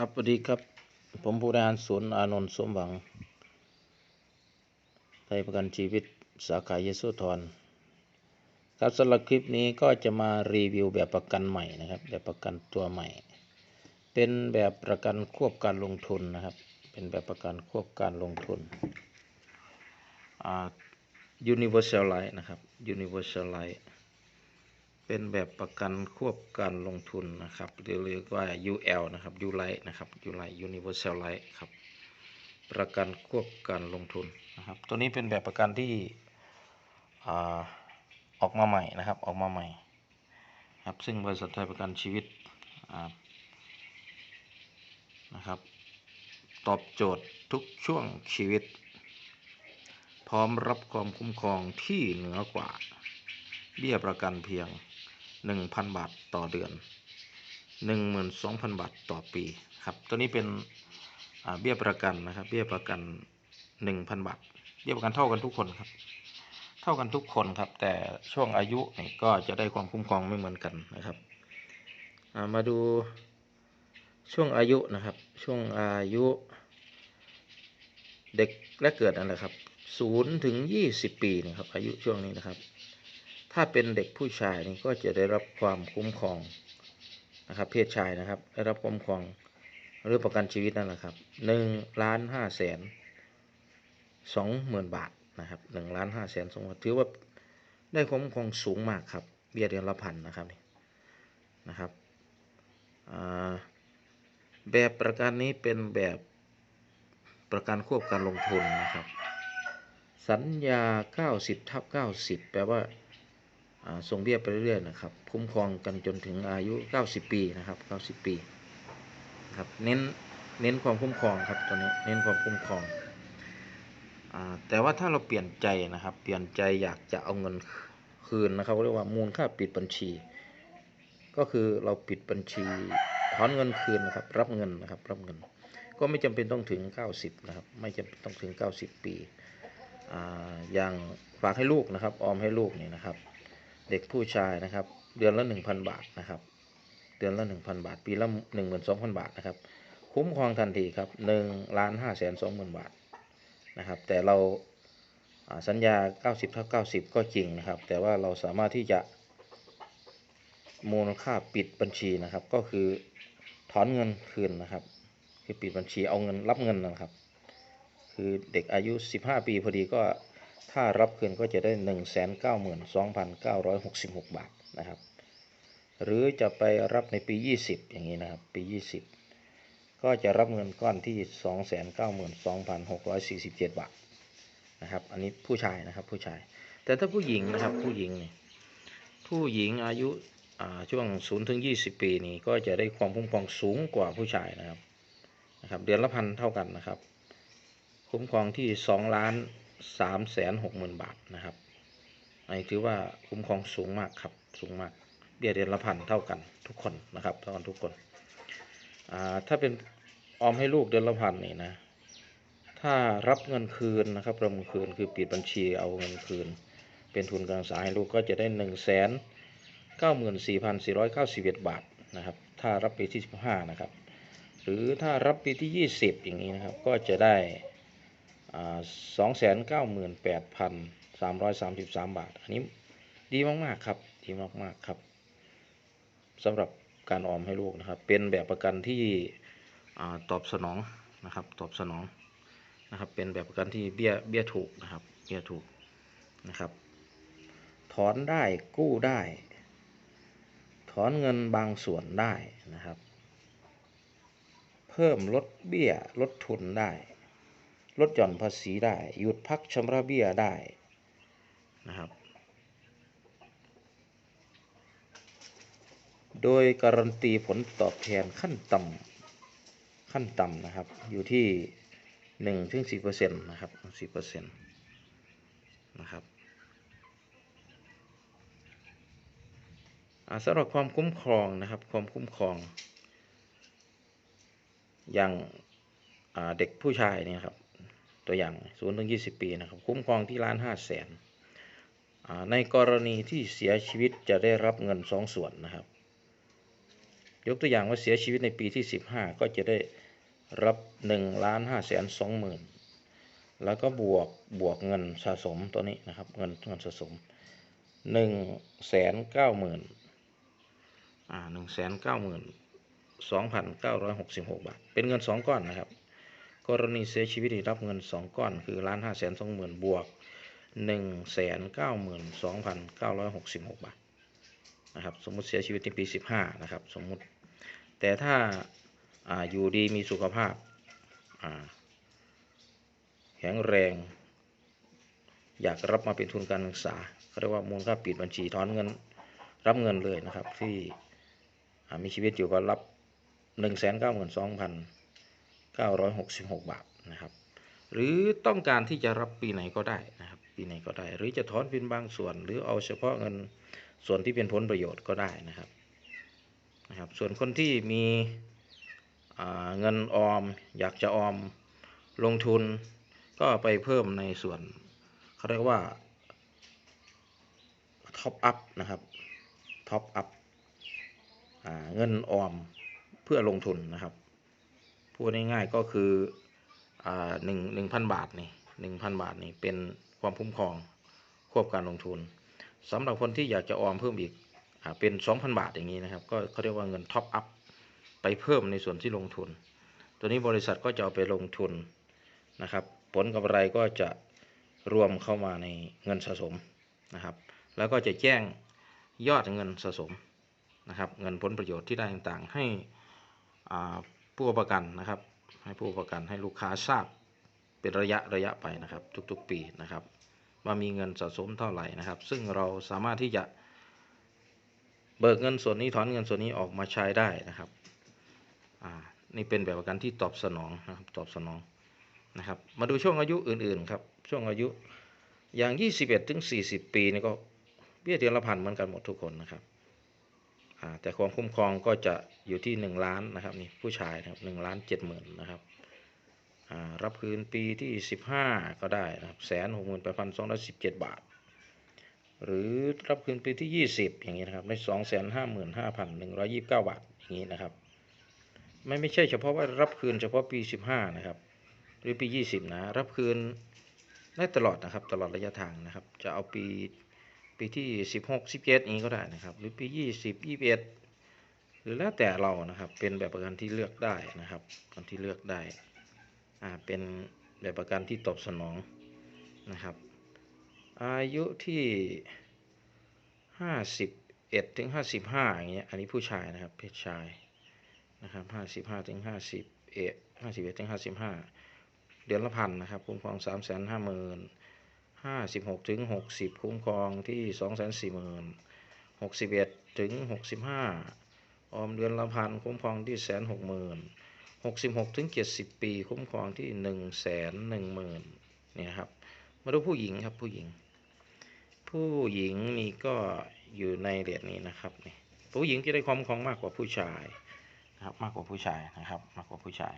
ครับสวัสดีครับ ผมผู้บริหารศูนย์อานนท์สมหวังไทยประกันชีวิตสาขาเยโสธรครับสำหรับคลิปนี้ก็จะมารีวิวแบบประกันใหม่นะครับ แบบประกันตัวใหม่ เป็นแบบประกันควบการลงทุนนะครับ เป็นแบบประกันควบการลงทุนอ่า Universal Life นะครับ Universal Life เป็นแบบประกันควบการลงทุนนะครับ หรือเรียกว่า UL นะครับ U Life นะครับ U Life Universal Life ครับประกันควบการลงทุนนะครับ ตัวนี้เป็นแบบประกันที่อออกมาใหม่นะครับ ออกมาใหม่ครับซึ่งบริษัทไทยประกันชีวิตนะครับ ตอบโจทย์ทุกช่วงชีวิต พร้อมรับความคุ้มครองที่เหนือกว่า เบี้ยประกันเพียง 1,000 บาทต่อเดือน 12,000 บาทต่อปีครับ ตัวนี้เป็นเบี้ยประกันนะครับ เบี้ยประกัน 1,000 บาท เบี้ยประกันเท่ากันทุกคนครับ เท่ากันทุกคนครับ แต่ช่วงอายุนี่ก็จะได้ความคุ้มครองไม่เหมือนกันนะครับามาดูช่วงอายุนะครับ ช่วงอายุเด็กและเกิดนั่นแหละครับ0ถึง20ปีนะครับ อายุช่วงนี้นะครับ ถ้าเป็นเด็กผู้ชายนี่ก็จะได้รับความคุ้มครองนะครับ เพศชายนะครับ ได้รับคุ้มครองหรือประกันชีวิตนั่นแหละครับหนึ่งล้านห้าแสนสองหมื่นบาทนะครับหนึ่งล้านห้าแสนสองถือว่าได้คุ้มครองสูงมากครับ เบี้ยเดือนละพันนะครับนี่นะครับแบบประกันนี้เป็นแบบประกันควบการลงทุนนะครับ สัญญา 90ทับ90 แปลว่า ส่งเบี้ยไปเรื่อยๆนะครับ คุ้มครองกันจนถึงอายุ 90 ปีนะครับ 90 ปีครับเน้นเน้นความคุ้มครองครับตัวนี้เน้นความคุ้มครองอแต่ว่าถ้าเราเปลี่ยนใจนะครับ เปลี่ยนใจอยากจะเอาเงินคืนนะครับเรียกว่ามูลค่าปิดบัญชี ก็คือเราปิดบัญชีถอนเงินคืนนะครับ รับเงินนะครับ รับเงิน ก็ไม่จำเป็นต้องถึง 90 นะครับ ไม่จำเป็นต้องถึง 90 ปีออย่างฝากให้ลูกนะครับ ออมให้ลูกนี่นะครับ เด็กผู้ชายนะครับ เดือนละ 1,000 บาทนะครับ เดือนละ 1,000 บาท ปีละ 12,000 บาทนะครับ คุ้มครองทันทีครับ1ล้าน5แสน20,000บาทนะครับ แต่เราสัญญา 90เท่า90 ก็จริงนะครับ แต่ว่าเราสามารถที่จะมูลค่าปิดบัญชีนะครับ ก็คือถอนเงินคืนนะครับ คือปิดบัญชีเอาเงินรับเงินนะครับ คือเด็กอายุ 15 ปีพอดีก็ ถ้ารับคืนก็จะได้ 192,966 บาทนะครับ หรือจะไปรับในปี 20 อย่างนี้นะครับ ปี 20 ก็จะรับเงินก้อนที่ 292,647 บาทนะครับ อันนี้ผู้ชายนะครับผู้ชาย แต่ถ้าผู้หญิงนะครับผู้หญิงนี่ผู้หญิงอายุอ่าช่วง0ถึง20 ปีนี่ก็จะได้ความคุ้มครองสูงกว่าผู้ชายนะครับนะครับ เดือนละพันเท่ากันนะครับ คุ้มครองที่2ล้าน 3แสน6หมื่นบาทนะครับอันนี้ถือว่าคุ้มครองสูงมากครับสูงมากเบี้ยเดือนละพันเท่ากันทุกคนนะครับเท่ากันทุกคนอ่าถ้าเป็นออมให้ลูกเดือนละพันนี่นะถ้ารับเงินคืนนะครับรับเงินคืนคือปิดบัญชีเอาเงินคืน เป็นทุนการศึกษาให้ลูกก็จะได้1นึ่งแสนเก้าหมื่นสี่พันสี่ร้อยเก้าสิบเอ็ดบาทนะครับถ้ารับปีที่สิบห้านะครับหรือถ้ารับปีที่ยี่สิบอย่างนี้นะครับก็จะได้ สองแสนเก้าหมื่นแปดพันสามร้อยสามสิบสามบาท อันนี้ดีมาก ๆ ครับ ดีมาก ๆ ครับสำหรับการออมให้ลูกนะครับ เป็นแบบประกันที่ตอบสนองนะครับ ตอบสนองนะครับ เป็นแบบประกันที่เบี้ยเบี้ยถูกนะครับ เบี้ยถูกนะครับ ถอนได้กู้ได้ ถอนเงินบางส่วนได้นะครับ เพิ่มลดเบี้ยลดทุนได้ ลดหย่อนภาษีได้ หยุดพักชำระเบี้ยได้นะครับ โดยการันตีผลตอบแทนขั้นต่ำขั้นต่ำนะครับ อยู่ที่1ถึง10%นะครับ10%นะครับอ่าสำหรับความคุ้มครองนะครับ ความคุ้มครอง อย่างเด็กผู้ชายเนี่ยครับ ตัวอย่าง0ถึง20ปีนะครับคุ้มครองที่ล้านห้าแสนในกรณีที่เสียชีวิตจะได้รับเงินสองส่วนนะครับ ยกตัวอย่างว่าเสียชีวิตในปีที่15ก็จะได้รับ1ล้าน5แสน2หมื่นแล้วก็บวกบวกเงินสะสมตัวนี้นะครับเงินเงินสะสม1แสน9หมื่นอ่า1แสน9หมื่น2,966บาท เป็นเงิน2ก้อนนะครับ กรณีเสียชีวิตรับเงิน 2 ก้อน คือล้าน5แสน2หมื่นบวก1แสน9หมื่น2,966บาทนะครับสมมุติเสียชีวิตในปี15นะครับสมมุติ แต่ถ้าอาอยู่ดีมีสุขภาพาแข็งแรง อยากรับมาเป็นทุนการศึกษาเขาเรียกว่ามูลค่าปิดบัญชีถอนเงินรับเงินเลยนะครับที่มีชีวิตอยู่ก็รับ 966 บาทนะครับ หรือต้องการที่จะรับปีไหนก็ได้นะครับปีไหนก็ได้ หรือจะถอนเป็นบางส่วน หรือเอาเฉพาะเงินส่วนที่เป็นผลประโยชน์ก็ได้นะครับนะครับส่วนคนที่มีเงินออมอยากจะออมลงทุนก็ไปเพิ่มในส่วนเขาเรียกว่าท็อปอัพนะครับท็อปอัพเงินออมเพื่อลงทุนนะครับ พูดง่ายๆก็คืออหนึ่งหนึ่งพันบาทนี่หนึ่งพันบาทนี่เป็นความคุ้มครองควบการลงทุนสำหรับคนที่อยากจะออมเพิ่มอีกอเป็นสองพันบาทอย่างนี้นะครับ ก็เขาเรียกว่าเงินท็อปอัพไปเพิ่มในส่วนที่ลงทุน ตัวนี้บริษัทก็จะเอาไปลงทุนนะครับ ผลกำไรก็จะรวมเข้ามาในเงินสะสมนะครับ แล้วก็จะแจ้งยอดเงินสะสมนะครับ เงินผลประโยชน์ที่ได้ต่างๆให้อ่า ผู้ประกันนะครับ ให้ผู้ประกันให้ลูกค้าทราบเป็นระยะระยะไปนะครับ ทุกๆปีนะครับ ว่ามีเงินสะสมเท่าไหร่นะครับ ซึ่งเราสามารถที่จะเบิกเงินส่วนนี้ถอนเงินส่วนนี้ออกมาใช้ได้นะครับอ่านี่เป็นแบบประกันที่ตอบสนองนะครับตอบสนองนะครับ มาดูช่วงอายุอื่นๆครับช่วงอายุอย่าง 21ถึง40 ปีนี่ก็เบี้ยเดือนละพันเหมือนกันหมดทุกคนนะครับ แต่ความคุ้มครองก็จะอยู่ที่ 1 ล้านนะครับนี่ผู้ชายนะครับ1ล้าน7หมื่นนะครับรับคืนปีที่ 15 ก็ได้นะครับแสนหกหมื่นแปดพันสองร้อยสิบเจ็ดบาท หรือรับคืนปีที่ 20 อย่างนี้นะครับได้สองแสนห้าหมื่นห้าพันหนึ่งร้อยยี่สิบเก้าบาทอย่างนี้นะครับไม่ไม่ใช่เฉพาะว่ารับคืนเฉพาะปี 15 นะครับ หรือปี 20 นะ รับคืนได้ตลอดนะครับตลอดระยะทางนะครับ จะเอาปี ปีที่16 17อย่างนี้ก็ได้นะครับ หรือปี20 21หรือแล้วแต่เรานะครับ เป็นแบบประกันที่เลือกได้นะครับประกันที่เลือกได้อ่าเป็นแบบประกันที่ตอบสนองนะครับ อายุที่51ถึง55อย่างเงี้ยอันนี้ผู้ชายนะครับเพศชายนะครับห้าสิบห้าถึงห้าสิบเอ็ดห้าสิบเอ็ดถึงห้าสิบห้าเดือนละพันนะครับคุ้มครองสามแสนห้าหมื่น ห้าสิบหกถึงหกสิบคุ้มครองที่สองแสนสี่หมื่นหกสิบเอ็ดถึงหกสิบห้าออมเดือนละพันคุ้มครองที่แสนหกหมื่นหกสิบหกถึงเจ็ดสิบปี คุ้มครองที่หนึ่งแสนหนึ่งหมื่นเนี่ยครับ มาดูผู้หญิงครับผู้หญิง ผู้หญิงนี่ก็อยู่ในเรทนี้นะครับนี่ผู้หญิงจะได้ความคุ้มครองมากกว่าผู้ชายนะครับมากกว่าผู้ชายนะครับ มากกว่าผู้ชาย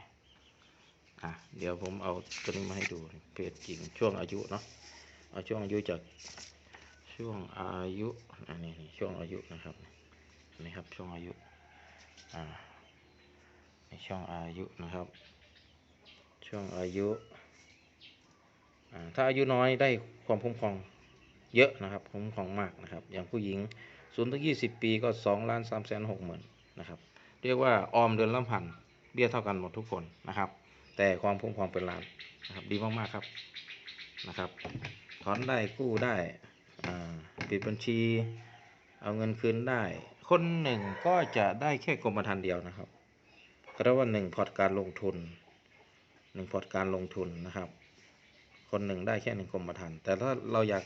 อะเดี๋ยวผมเอาตัวนี้มาให้ดูเพศจริงช่วงอายุเนาะ เอาช่วงอายุจากช่วงอายุอันนี้ช่วงอายุนะครับนี่ครับช่วงอายุอ่าในช่วงอายุนะครับ ช่วงอายุอ่าถ้าอายุน้อยได้ความคุ้มครองเยอะนะครับคุ้มครองมากนะครับ อย่างผู้หญิง0ูนถึงยีปีก็2ล้าน3แสนหกหมื่นนะครับ เรียกว่าออมเดือนละพันเบี้ยเท่ากันหมดทุกคนนะครับ แต่ความคุ้มครองเป็นล้านนะครับ ดีมากๆครับนะครับ ถอนได้กู้ได้ปิดบัญชี เอาเงินคืนได้ คนหนึ่งก็จะได้แค่กรมธรรม์เดียวนะครับก็เรียกว่าหนึ่งพอร์ตการลงทุนหนึ่งพอร์ตการลงทุนนะครับ คนหนึ่งได้แค่หนึ่งกรมธรรม์แต่ถ้าเราอยาก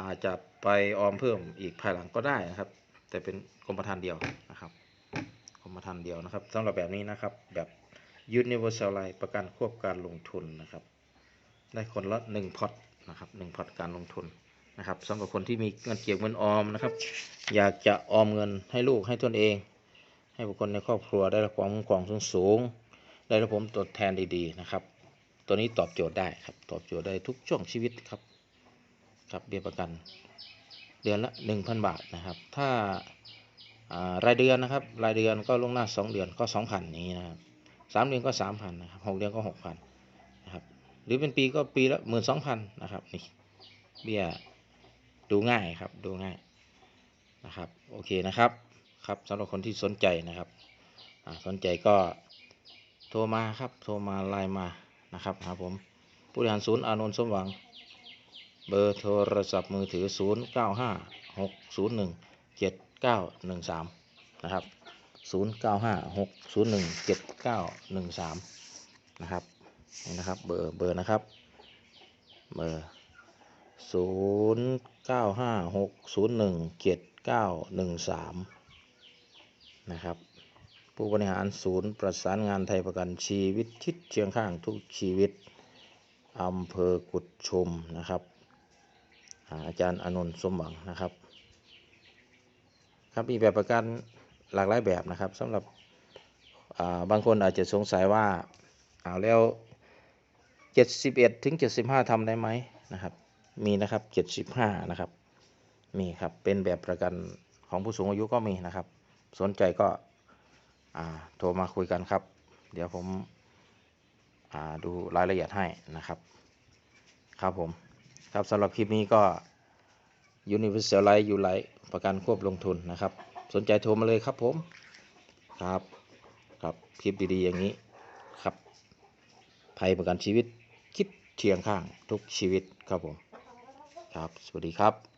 อาจจะไปออมเพิ่มอีกภายหลังก็ได้นะครับ แต่เป็นกรมธรรม์เดียวนะครับกรมธรรม์เดียวนะครับสำหรับแบบนี้นะครับแบบ Universal Life ประกันควบการลงทุนนะครับ ได้คนละ1พอร์ต นะครับ1พอร์ตการลงทุนนะครับสำหรับคนที่มีเงินเก็บเงินออมนะครับ อยากจะออมเงินให้ลูกให้ตนเอง ให้บุคคลในครอบครัวได้รับความคุ้มครองสูงๆได้รับผมตอบแทนดีๆนะครับ ตัวนี้ตอบโจทย์ได้ครับตอบโจทย์ได้ทุกช่วงชีวิตครับครับเบี้ยประกันเดือนละ 1,000 บาทนะครับ ถ้าารายเดือนนะครับ รายเดือนก็ลวงหน้าสองเดือนก็สองพันนี้นะครับสามเดือนก็สามพันนะครับหกเดือนก็หกพัน หรือเป็นปีก็ปีละหมื่นสองพันนะครับนี่เบี้ยดูง่ายครับดูง่ายนะครับโอเคนะครับครับสำหรับคนที่สนใจนะครับสนใจก็โทรมาครับโทรมาไลน์มานะครับหาผมผู้บริหารศูนย์อานนท์สมหวัง เบอร์โทรศัพท์มือถือ 0 9 5 6 0 1 7 9 1 3 นะครับ 0 9 5 6 0 1 7 9 1 3 นะครับ นี่นะครับเบอร์เบอร์นะครับเบอร์0 9 5 6 0 1 7 9 1 3นย์หนึ่งเจ็ดเก้าหนึ่งสามนะครับผู้บริหารศูนย์ประสานงานไทยประกันชีวิตชิดเชียงข้างทุกชีวิตอำเภอกุดชุมนะครับอาจารย์อนนท์สมหวังนะครับ ครับมีแบบประกันหลากหลายแบบนะครับสำหรับาบางคนอาจจะสงสัยว่าเอาแล้ว 71ถึง75ทำได้ไหมนะครับ มีนะครับ75นะครับ มีครับ เป็นแบบประกันของผู้สูงอายุก็มีนะครับ สนใจก็โทรมาคุยกันครับ เดี๋ยวผมดูรายละเอียดให้นะครับ ครับผม ครับสำหรับคลิปนี้ก็ Universal Life อยู่ไลประกันควบลงทุนนะครับ สนใจโทรมาเลยครับผมครับ ครับคลิปดีๆอย่างนี้ครับภัยประกันชีวิต คิดเทียงข้างทุกชีวิตครับผมครับ สวัสดีครับ